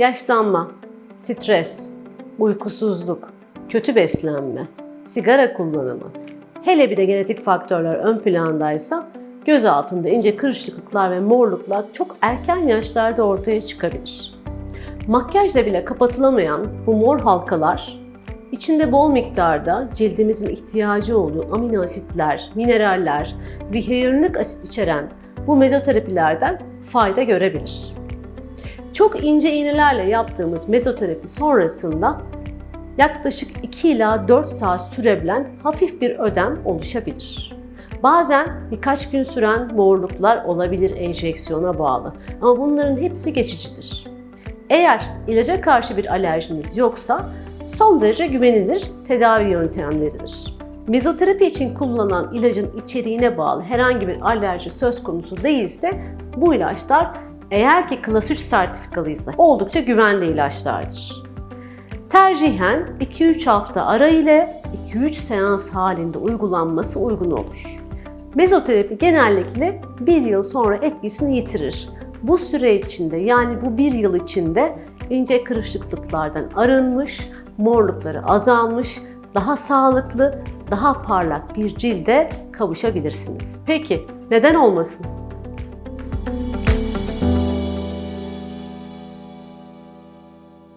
yaşlanma, stres, uykusuzluk, kötü beslenme, sigara kullanımı, hele bir de genetik faktörler ön plandaysa göz altında ince kırışıklıklar ve morluklar çok erken yaşlarda ortaya çıkabilir. Makyajla bile kapatılamayan bu mor halkalar içinde bol miktarda cildimizin ihtiyacı olduğu amino asitler, mineraller ve hyaluronik asit içeren bu mezoterapilerden fayda görebilir. Çok ince iğnelerle yaptığımız mezoterapi sonrasında yaklaşık 2 ila 4 saat sürebilen hafif bir ödem oluşabilir. Bazen birkaç gün süren morluklar olabilir enjeksiyona bağlı ama bunların hepsi geçicidir. Eğer ilaca karşı bir alerjiniz yoksa son derece güvenilir tedavi yöntemleridir. Mezoterapi için kullanılan ilacın içeriğine bağlı herhangi bir alerji söz konusu değilse bu ilaçlar eğer ki klas 3 sertifikalıysa oldukça güvenli ilaçlardır. Tercihen 2-3 hafta ara ile 2-3 seans halinde uygulanması uygun olur. Mezoterapi genellikle 1 yıl sonra etkisini yitirir. Bu süre içinde yani bu 1 yıl içinde ince kırışıklıklardan arınmış, morlukları azalmış, daha sağlıklı, daha parlak bir cilde kavuşabilirsiniz. Peki neden olmasın?